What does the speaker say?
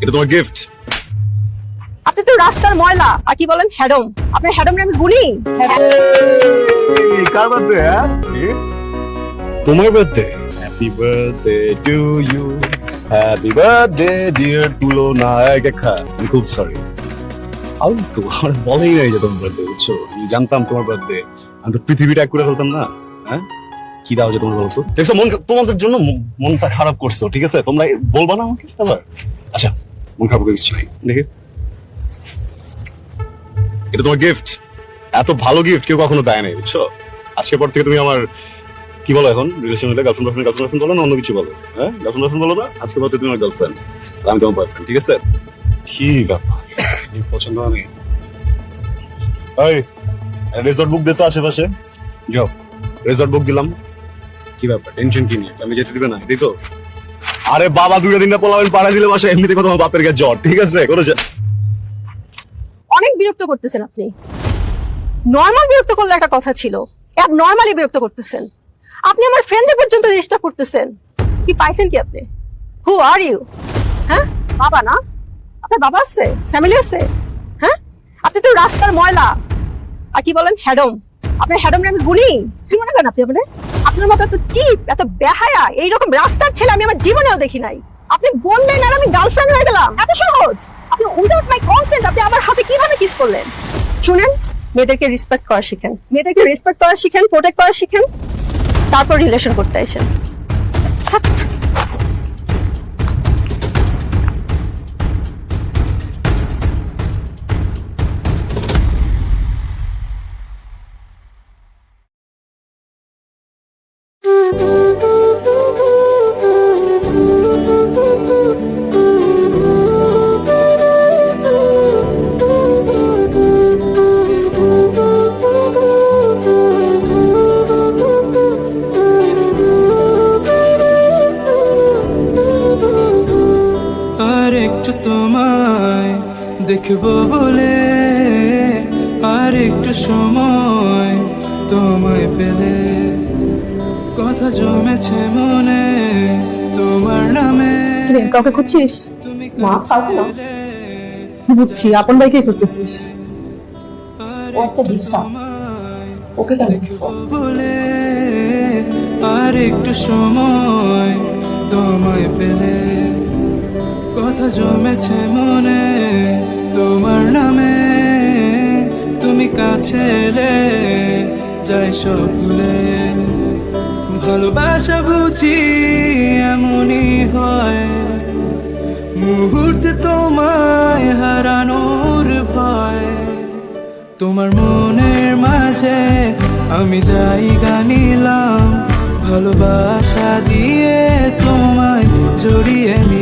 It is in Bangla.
এটা তোমার গিফট আপনি তো রাস্তার ময়লা আর কি বলেন হ্যাডম। আপনার হ্যাডম আমি কার বার্থডে হ্যাঁ? তোমার birthday happy birthday to you happy birthday dear Tulona দেখা আমি খুব সরি আমি তো আমার বলেই নাই যে তোমার বার্থডে বুঝছ? আমি জানতাম তোমার বার্থডে আমি তো পৃথিবীটা এক করে ফেলতাম না হ্যাঁ? কি দাও যে তোমার বলতো দেখছ মন তোমাদের জন্য মনটা খারাপ করছ ঠিক আছে? তোমরা বলবা না আমাকে আবার? আচ্ছা। মন খারাপ করে কিছু নাই। দেখে? এটা তোমার গিফট এত ভালো গিফট কেউ কখনো দেয় নাই বুঝছ? আজকের পর থেকে তুমি আমার কি বলো এখন? রিলেশন হলে গার্লফ্রেন্ড বয়ফ্রেন্ড গার্লফ্রেন্ড বলো না অন্য কিছু বলো? হ্যাঁ? গার্লফ্রেন্ড বয়ফ্রেন্ড বলো না? আজকের পর থেকে তুমি আমার গার্লফ্রেন্ড আমি তোমার বয়ফ্রেন্ড ঠিক আছে? কি ব্যাপার? পছন্দ আমি এই রেজর্ট বুক দিতে আশেপাশে। যাও রেজর্ট বুক দিলাম। কি ব্যাপার? টেনশন কি নিয়ে? আমি যেতে দিবে না এটাই তো। আরে বাবা দুটো দিনটা পোলাবেন পাড়া দিলে বাসা, এমনিতে কথা আমার বাপের গায়ে জ্বর, ঠিক আছে? কোনো অনেক বিরক্ত করতেছেন আপনি। নর্মাল বিরক্ত করলে একটা কথা ছিল। অ্যাব নর্মালি বিরক্ত করতেছেন। আপনি আমার ফ্রেন্ডদের পর্যন্ত ডিস্টার্ব করতেছেন কি পাইছেন কি আপনি? হু আর ইউ হ্যাঁ? বাবা না? আপনার বাবা আছে? ফ্যামিলি আছে? হ্যাঁ? আপনি তো রাস্তার ময়লা। আর কি বলেন? হ্যাডম আপনার হ্যাডম আমি গুনি কি মনে করেন আপনি আপনার আপনার মতো এত চিপ, এত বেহায়া, এইরকম রাস্তার ছেলে আমি আমার জীবনেও দেখি নাই। আপনি বললেন আর আমি গার্লফ্রেন্ড হয়ে গেলাম। এত সহজ। আপনি উইদাউট মাই কনসেন্ট আপনি আমার হাতে কীভাবে কিস করলেন? শুনেন, মেয়েদেরকে রেসপেক্ট করা শিখেন। মেয়েদেরকে রেসপেক্ট করা শিখেন প্রোটেক্ট করা শিখেন। তারপর রিলেশন করতে আসেন। একটু তোমায় দেখব বলে আর একটু সময় তোমায় পেলে। কথা জমেছে মনে তোমার নামে। কাউকে খুঁজছিস? না, কাউকে না। বুঝছি আপন ভাইকে খুঁজতেছিস। আর ও একটা ডিস্টার্ব। ওকে কেন বলে আর একটু সময় তোমায় পেলে। কথা জমেছে মনে, তোমার নামে তুমি কাছে এলে, যাই সব ভুলে। ভালোবাসা বুঝি এমনই হয়, মুহূর্তে তোমায় হারানোর ভয়। তোমার মনের মাঝে আমি জায়গা নিলাম, ভালোবাসা দিয়ে তোমায় জড়িয়ে নিলাম